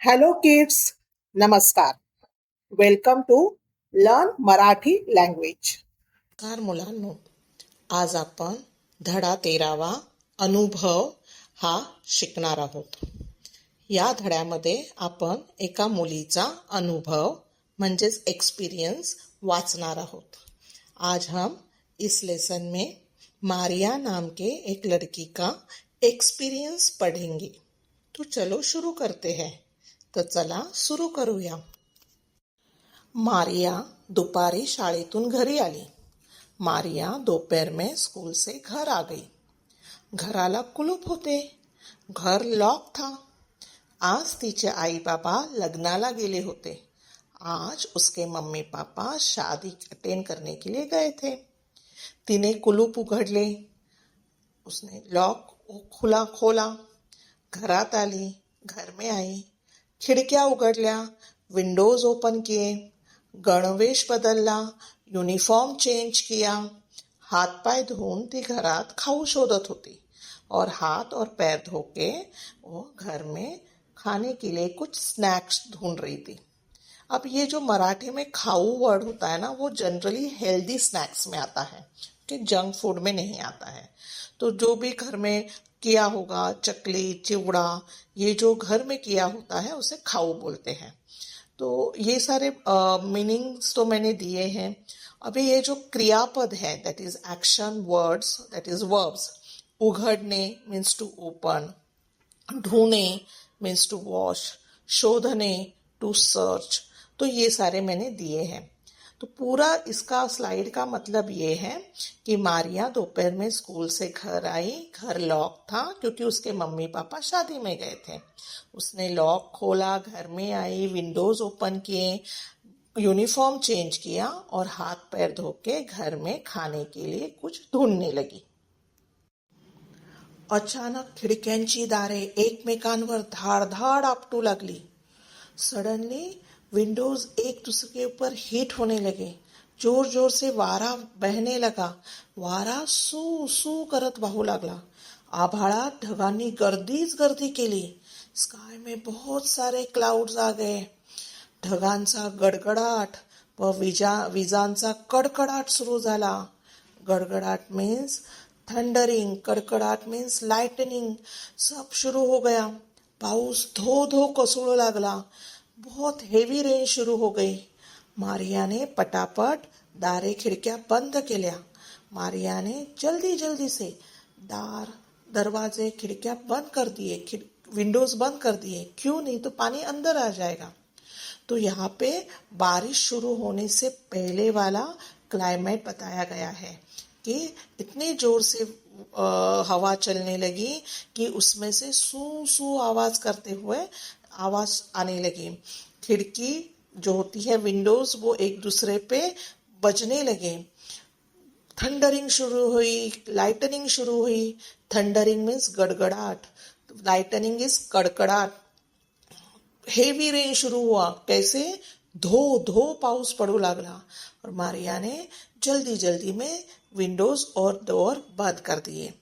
Hello kids नमस्कार welcome to learn Marathi language car मुलांनो. आज आपण धडा तेरावा अनुभव हा शिकणार आहोत. या धड्यामध्ये आपण एका मुलीचा अनुभव म्हणजेच एक्सपीरियंस वाचणार आहोत. आज हम इस लेसन में मारिया नाम के एक लड़की का एक्सपीरियंस पढ़ेंगे। तो चलो शुरू करते हैं। तर चला सुरू करूया। मारिया दुपारी शाळेतून घरी आली। मारिया दोपहर में स्कूल से घर आ गई। घराला कुलूप होते। घर लॉक था। आज तिचे आई बाबा लग्नाला गेले होते। आज उसके मम्मी पापा शादी अटेंड करने के लिए गए थे। तिने कुलूप उघडले। उसने लॉक खुला खोला, घरात आली, घर में आई, खिडक्या उघडल्या विंडोज़ ओपन किए गणवेश बदलला युनिफॉर्म चेंज किया हाथ पाय धोऊन ती घरात खाऊ शोधत होती. और हाथ और पैर धो के वो घर में खाने के लिए कुछ स्नैक्स ढूंढ रही थी. अब ये जो मराठी में खाऊ वर्ड होता है ना, वो जनरली हेल्दी स्नैक्स में आता है कि जंक फ़ूड में नहीं आता है. तो जो भी घर में किया होगा, चकली, चिवड़ा, ये जो घर में किया होता है, उसे खाऊ बोलते हैं। तो ये सारे मीनिंग्स तो मैंने दिए हैं। अभी ये जो क्रियापद है that is action words that is verbs उघडने means to open ढूँढने मीन्स टू वॉश शोधने टू सर्च तो ये सारे मैंने दिए हैं। तो पूरा इसका स्लाइड का मतलब ये है कि मारिया दोपहर में स्कूल से घर आई, घर लॉक था, क्योंकि उसके मम्मी पापा शादी में गए थे। उसने लॉक खोला, घर में आई विंडोज़ ओपन किए यूनिफॉर्म चेंज किया और हाथ पैर धो के घर में खाने के लिए कुछ ढूँढने लगी। अचानक खिडक्यांची दारे एकमेकांवर धाडधाड आपटू लागली। सडनली विंडोज़ एक दूसरे के ऊपर हिट होने लगे। ज़ोर ज़ोर से वारा बहने लगा। वारा सू सू करत वाहू लागला। आभाळात ढगांनी गर्दीच गर्दी केली स्काय में बहुत सारे क्लाउड्स आ गए। ढगांचा गडगडाट, व विजा, विजांचा कडकडाट सुरू झाला। गडगडाट मीन्स थंडरिंग कडकडाट मीन्स लाइटनिंग सब शुरू हो गया। पाऊस धो धो कोसळू लागला। बहुत हेवी रेन शुरू हो गई। मारिया ने पटापट दारे खिड़कियाँ बंद केल्या मारिया ने जल्दी जल्दी से दार, दरवाजे, खिड़कियाँ बंद कर दिए। विंडोज़ बंद कर दिए। क्यों? नहीं तो पानी अंदर आ जाएगा। तो यहाँ पे बारिश शुरू होने से पहले वाला क्लाइमेट बताया गया है कि इतने ज़ोर से हवा चलने लगी कि उसमें से सू सू आवाज़ करते हुए आवाज़ आने लगी। खिड़की जो होती है विंडोज़ वो एक दूसरे पे बजने लगे। थंडरिंग शुरू हुई लाइटनिंग शुरू हुई। थंडरिंग मीन्स गड़गड़ाहट। लाइटनिंग इज़ कड़कड़ाट हेवी रेन शुरू हुआ। कैसे? धो धो, पाउस पड़ू लागला। और मारिया ने जल्दी जल्दी में विंडोज़ और डोर बंद कर दिए।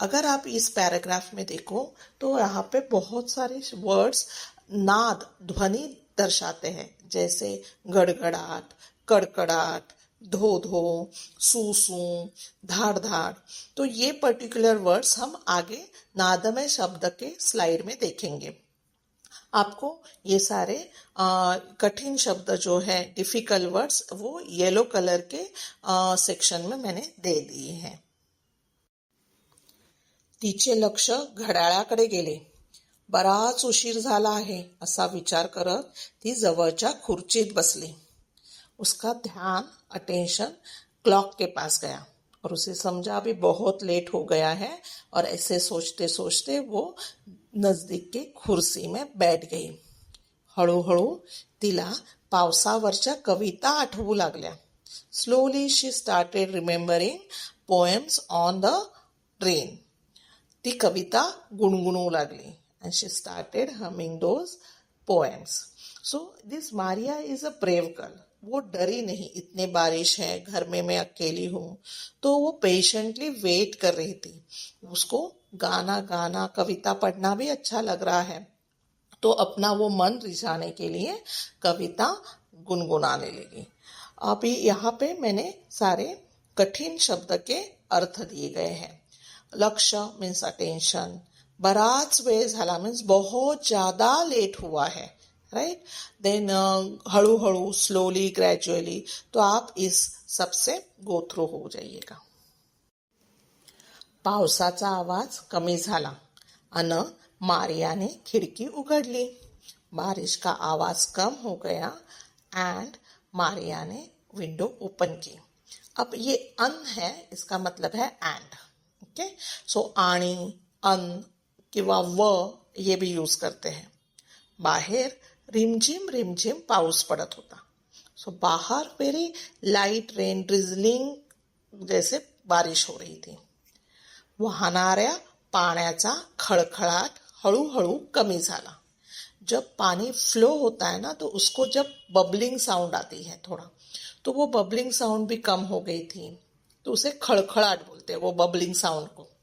अगर आप इस पैराग्राफ में देखो तो यहाँ पे बहुत सारे वर्ड्स नाद ध्वनि दर्शाते हैं, जैसे गड़गड़ाट कड़कड़ाट धो धो सू सू धाड़ धाड़ तो ये पर्टिकुलर वर्ड्स हम आगे नादमय शब्द के स्लाइड में देखेंगे। आपको ये सारे कठिन शब्द जो है डिफ़िकल्ट वर्ड्स वो येलो कलर के सेक्शन में मैंने दे दिए हैं। तिचे लक्ष घड्याळाकडे गेले। बराच उशीर झाला आहे, असा विचार करत ती जवळच्या खुर्चीत बसली. उसका ध्यान अटेंशन क्लॉक के पास गया. और उसे समझा, अभी बहुत लेट हो गया है। और ऐसे सोचते सोचते वो नज़दीक के खुर्सी में बैठ गई। हळूहळू तिला पावसावरच्या कविता आठवू लागल्या. Slowly she started remembering poems on the train ती कविता गुणगुणवू लागली. And she started humming those poems so this Maria is a brave girl वो डरी नहीं। इतने बारिश है, घर में मैं अकेली हूँ। तो वो पेशेंटली वेट कर रही थी। उसको गाना गाना, कविता पढ़ना भी अच्छा लग रहा है। तो अपना वो मन रिझाने के लिए कविता गुनगुनाने लगी। अभी यहाँ पे मैंने सारे कठिन शब्द के अर्थ दिए गए हैं। लक्ष्य मीन्स अटेंशन बराच वेळ झाला मीन्स बहुत ज़्यादा लेट हुआ है राइट देन हळूहळू स्लोली ग्रेजुअली तो आप इस सबसे गो थ्रू हो जाइएगा। पावसाचा आवाज़ कमी झाला अन मारियाने खिड़की उघडली. बारिश का आवाज़ कम हो गया एंड मारिया ने विंडो ओपन की. अब ये अन है, इसका मतलब है एंड ओके सो आणि अन किंवा व ये भी यूज़ करते हैं। बाहेर रिमझिम रिमझिम पाऊस पडत होता। सो बाहर वेरी लाइट रेन ड्रिझलिंग जैसे बारिश हो रही थी। वाहणाऱ्या पाण्याचा खळखळाट हळूहळू कमी झाला। जब पानी फ्लो होता है ना तो उसको जब बबलिंग साउंड आती है थोड़ा तो वो बबलिंग साउंड भी कम हो गई थी। तो उसे खळखळाट बोलते हैं, वो बबलिंग साउंड को।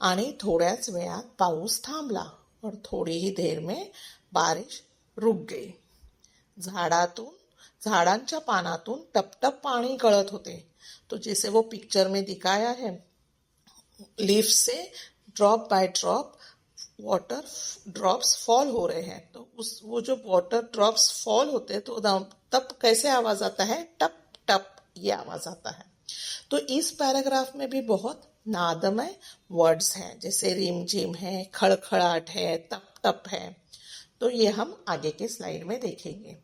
आणि थोड्याच वेळात पाऊस थांबला. पण थोड़ी ही देर में बारिश रुक गई झाडातून झाडांच्या पानातून टपटप पाणी गळत होते. तो जैसे वो पिक्चर में दिखाया है लीफ से drop by drop water drops fall हो रहे हैं. तो उस वो जो वाटर ड्रॉप्स फॉल होते हैं तो तब कैसे आवाज आता है? टप टप ये आवाज आता है। तो इस पैराग्राफ में भी बहुत नादमय वर्ड्स हैं, जैसे रिम झिम है खड़खड़ाट है तप तप है। तो ये हम आगे के स्लाइड में देखेंगे।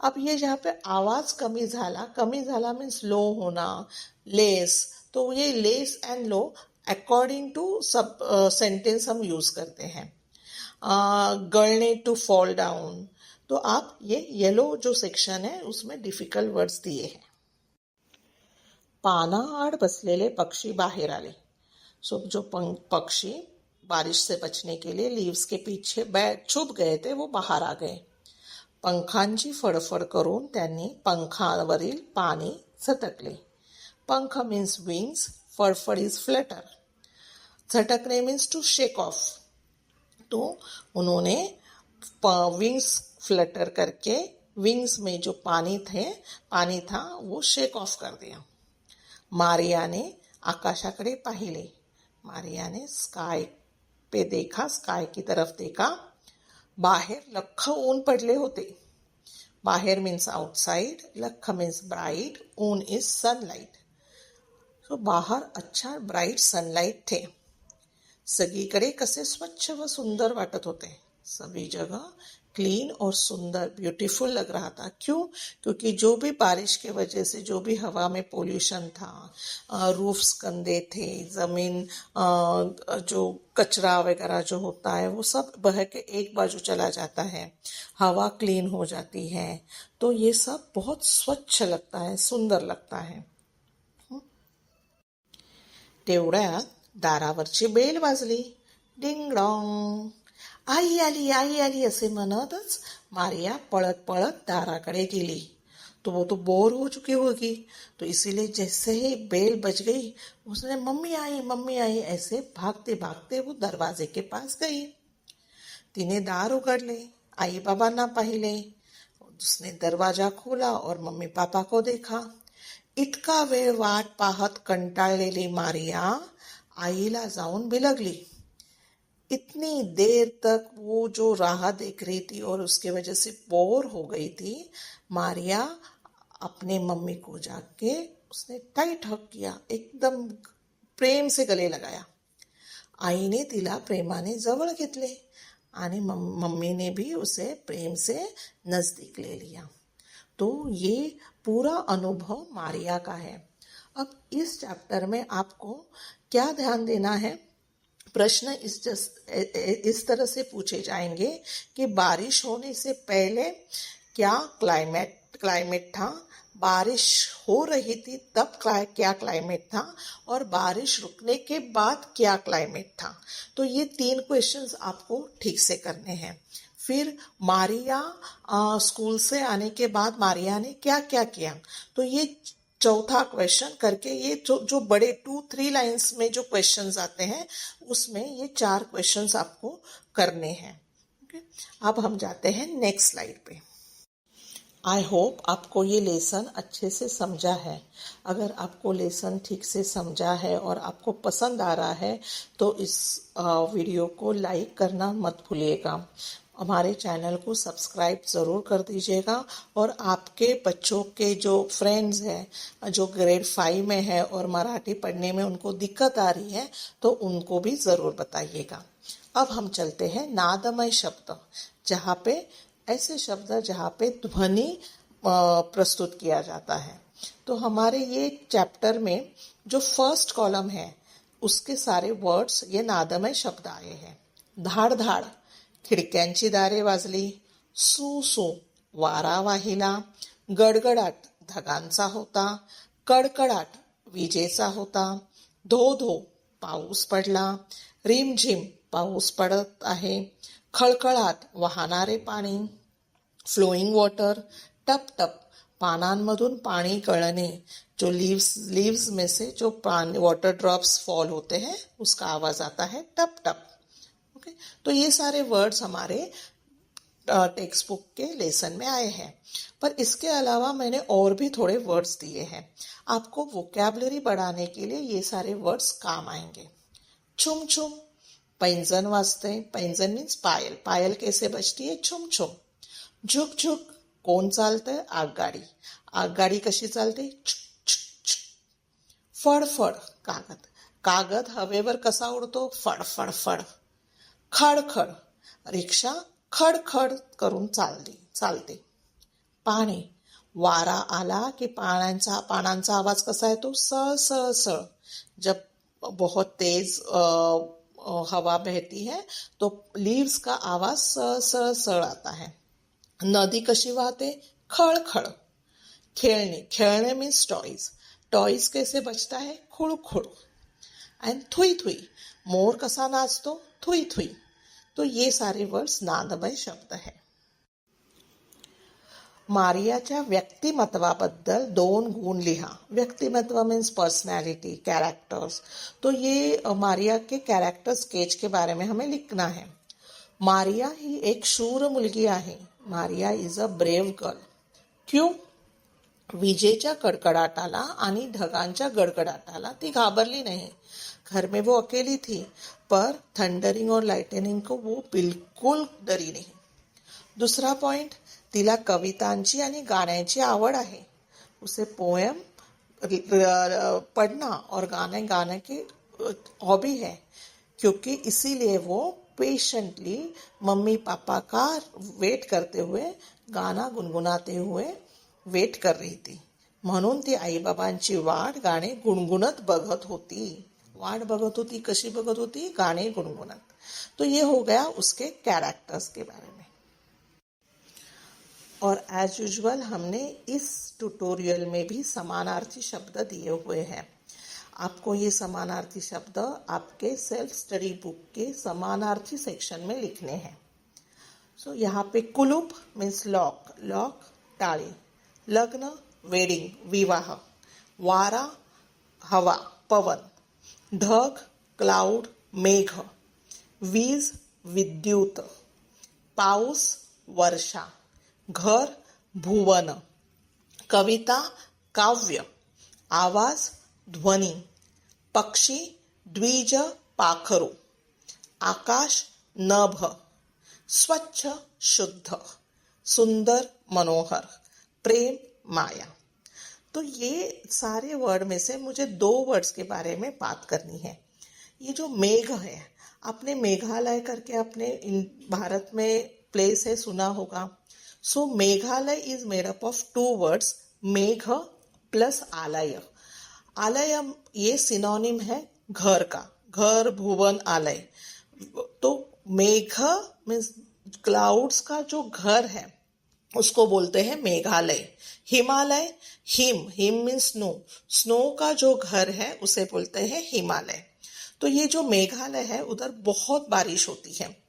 अब ये जहाँ पे आवाज़ कमी झाला कमी झाला मीन्स लो होना लेस तो ये less and low according to सब सेंटेंस हम यूज़ करते हैं। गलने टू फॉल डाउन तो आप ये येलो जो सेक्शन है, उसमें डिफ़िकल्ट वर्ड्स दिए हैं। पाना आड़ बसलेले पक्षी बाहेर आले. सो जो पक्षी बारिश से बचने के लिए लीव्स के पीछे छुप गए थे, वो बाहर आ गए. पंखांची फडफड करून त्यांनी पंखावरील पाणी झटकले. पंख मीन्स विंग्स फडफड इज़ फ्लटर झटकने मीन्स टू शेक ऑफ़ तो उन्होंने विंग्स फ्लटर करके विंग्स में जो पानी थे, पानी था, वो शेक ऑफ़ कर दिया. मारियाने आकाशाकडे पाहिले. मारियाने स्काय पे देखा स्काय की तरफ़ देखा. बाहेर लख ऊन पडले होते. बाहेर मीन्स आउटसाइड लख मीन्स ब्राइट ऊन इज़ सनलाइट तो बाहर अच्छा ब्राइट सनलाइट थे. सगळीकडे कसे स्वच्छ व सुंदर वाटत होते. सभी जगह क्लीन और सुंदर ब्यूटीफुल लग रहा था। क्यों? क्योंकि जो भी बारिश के वजह से, जो भी हवा में पोल्यूशन था रूफ्स गंदे थे, ज़मीन जो कचरा वगैरह जो होता है, वो सब बह के एक बाजू चला जाता है। हवा क्लीन हो जाती है। तो ये सब बहुत स्वच्छ लगता है, सुंदर लगता है। तेवढ्यात दारावरची बेल वाजली. डिंग डॉंग आई आली आई आली असे म्हणतच मारिया पळत पळत दाराकडे गेली. तो वो तो बोर हो चुकी होगी. तो इसीलिए जैसे ही बेल बज गई उसने मम्मी आई मम्मी आई ऐसे भागते भागते वो दरवाजे के पास गई। तिने दार उघडले आई बाबांना पाहिले। उसने दरवाजा खोला और मम्मी पापा को देखा। इतका वेळ वाट पाहत कंटाळलेली मारिया आईला जाऊन बिलगली. इतनी देर तक वो जो राह देख रही थी और उसके वजह से बोर हो गई थी, मारिया अपने मम्मी को जाके उसने टाइट हक किया, एकदम प्रेम से गले लगाया। आईने तिला प्रेमाने जवळ घेतले आणि मम्मी ने भी उसे प्रेम से नज़दीक ले लिया। तो ये पूरा अनुभव मारिया का है। अब इस चैप्टर में आपको क्या ध्यान देना है? प्रश्न इस जस, इस तरह से पूछे जाएँगे कि बारिश होने से पहले क्या क्लाइमेट क्लाइमेट था? बारिश हो रही थी तब क्या क्लाइमेट था? और बारिश रुकने के बाद क्या क्लाइमेट था? तो ये तीन क्वेश्चंस आपको ठीक से करने हैं। फिर मारिया आ, स्कूल से आने के बाद मारिया ने क्या क्या किया? तो ये चौथा क्वेश्चन करके ये जो जो बड़े टू थ्री लाइंस में जो क्वेश्चंस आते हैं, उसमें ये चार क्वेश्चंस आपको करने हैं। ओके अब हम जाते हैं नेक्स्ट स्लाइड पे। आई होप आपको ये लेसन अच्छे से समझा है। अगर आपको लेसन ठीक से समझा है और आपको पसंद आ रहा है तो इस वीडियो को लाइक करना मत भूलिएगा। हमारे चैनल को सब्सक्राइब ज़रूर कर दीजिएगा और आपके बच्चों के जो फ्रेंड्स हैं, जो ग्रेड फाइव में है और मराठी पढ़ने में उनको दिक्कत आ रही है तो उनको भी ज़रूर बताइएगा। अब हम चलते हैं नादमय शब्द, जहाँ पे ऐसे शब्द जहाँ पे ध्वनि प्रस्तुत किया जाता है। तो हमारे ये चैप्टर में जो फ़र्स्ट कॉलम है, उसके सारे वर्ड्स ये नादमय शब्द आए हैं। धाड धाड खिडक्यांची दारे वाजली. सू सू वारा वाहिला. गडगडाट ढगांचा होता. कडकडाट विजेचा होता. धो धो पाऊस पडला. रिमझिम पाऊस पडत आहे. खळखळाट वाहणारे पाणी. Flowing water. टप टप पानांमधून पाणी गळणे जो लीव्स लीव्स में से जो पानी वाटर ड्रॉप्स फॉल होते हैं उसका आवाज आता है टप टप. तो ये सारे वर्ड्स हमारे टेक्स्ट बुक के लेसन में आए हैं। पर इसके अलावा मैंने और भी थोड़े वर्ड्स दिए हैं। आपको वोकैबलरी बढ़ाने के लिए ये सारे वर्ड्स काम आएँगे। छुम छुम, पैंजन वाजते पैंजन मीन्स पायल। पायल कैसे बजती है? छुम छुम। झुक झुक कोण चालतंय आगगाडी। आगगाडी कशी चालते. फड फड, कागद। कागद हवेवर कसा उडतो? फड फड फड। खडखड. रिक्षा खडखड करून चालली, चालते. वारा आला की पानांचा आवाज़ कसा येतो? सळ सळ सळ. जब बहुत तेज हवा बहती है तो लीव्स का आवाज़ सळ सळ सळ आता है. नदी कशी वाहते? खळखळ. खेळणे. खेळणे मीन्स टॉयज टॉयज कैसे बचता है? खुळखुळ. And Thuy Thuy. मोर कसा नाचतो? Thuy Thuy. तो ये सारे वर्ड्स नादमय शब्द है। मारियाच्या व्यक्तिमत्वाबद्दल दोन गुण लिहा। व्यक्तिमत्व मीन्स पर्सनैलिटी कैरेक्टर्स तो ये मारिया के कैरेक्टर स्केच के बारे में हमें लिखना है। मारिया ही एक शूर मुलगी आहे। Maria is a brave girl क्यों? विजेच्या कडकडाटाला आणि ढगांच्या गडगडाटाला ती घाबरली नहीं। घर में वो अकेली थी, पर थंडरिंग और लाइटनिंग को वो बिल्कुल डरी नहीं। दुसरा पॉइंट तिला कवितांची आणि गाण्याची आवड आहे. उसे पोएम पढ़ना और गाने गाने की हॉबी है, क्योंकि इसीलिए वो पेशेंटली मम्मी, पापा का वेट करते हुए, गाना गुनगुनाते हुए वेट कर रही थी। म्हणून ती आई आईबाबांची वाट गाणे गुणगुणत बघत होती. वाट बघत होती कशी बघत होती गाणे गुनगुनत तो ये हो गया उसके कैरेक्टर्स के बारे में. और एज यूजल हमने इस ट्यूटोरियल में भी समानार्थी शब्द दिए हुए हैं. आपको ये समानार्थी शब्द आपके सेल्फ स्टडी बुक के समानार्थी सेक्शन में लिखने हैं. सो so, यहाँ पे कुलूप मीन्स लॉक लॉक टाड़ी लग्न वेडिंग विवाह. वारा हवा पवन. ढग, क्लाउड, मेघ, वीज, विद्युत, पाऊस, वर्षा, घर, भुवन, कविता, काव्य, आवाज़, ध्वनी, पक्षी, द्विज, पाखरू, आकाश, नभ, स्वच्छ, शुद्ध, सुंदर, मनोहर, प्रेम, माया। तो ये सारे वर्ड में से मुझे दो वर्ड्स के बारे में बात करनी है। ये जो मेघ है, आपने मेघालय करके अपने भारत में प्लेस है, सुना होगा। So Meghalaya is made up of two words मेघ प्लस आलय। आलय ये सिनोनिम है घर का, घर, भुवन, आलय। तो मेघ मीन्स क्लाउड्स का जो घर है उसको बोलते हैं मेघालय। हिमालय, हिम हिम मीन्स स्नो स्नो का जो घर है, उसे बोलते हैं हिमालय। तो ये जो मेघालय है, उधर बहुत बारिश होती है।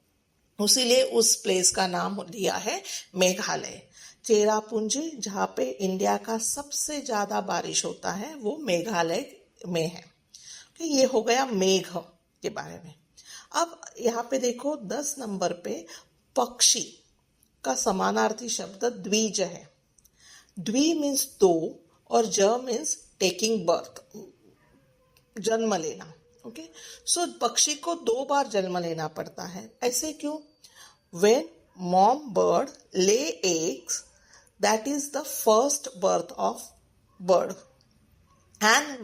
उसीलिए उस प्लेस का नाम दिया है मेघालय। चेरापूंजी, जहाँ पे इंडिया का सबसे ज़्यादा बारिश होता है, वो मेघालय में है। कि ये हो गया मेघ के बारे में। अब यहाँ पे देखो, दस नंबर पे पक्षी। का समानार्थी शब्द द्विज है। द्वि मीन्स दो और ज मीन्स टेकिंग बर्थ जन्म लेना ओके सो पक्षी को दो बार जन्म लेना पड़ता है। ऐसे क्यों? When mom bird lay eggs that is the first birth of bird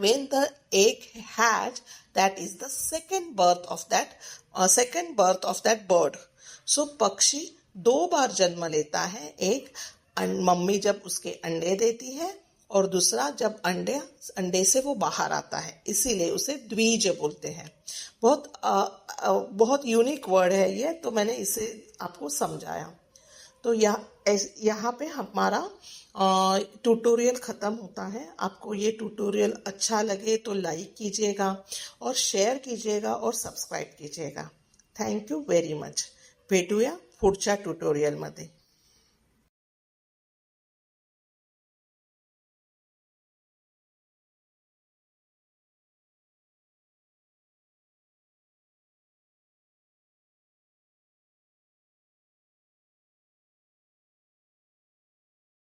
when the egg hatch that is the second birth of that uh, second birth of that bird. So पक्षी दो बार जन्म लेता है एक अं- मम्मी जब उसके अंडे देती है और दूसरा जब अंडे अंडे से वो बाहर आता है इसीलिए उसे द्विज बोलते हैं। बहुत अ, अ, बहुत यूनिक वर्ड है ये तो मैंने इसे आपको समझाया। तो यह यहाँ पे हमारा ट्यूटोरियल ख़त्म होता है। आपको ये ट्यूटोरियल अच्छा लगे तो लाइक कीजिएगा और शेयर कीजिएगा और सब्सक्राइब कीजिएगा। थैंक यू वेरी मच भेटूया पुढच्या ट्युटोरियलमध्ये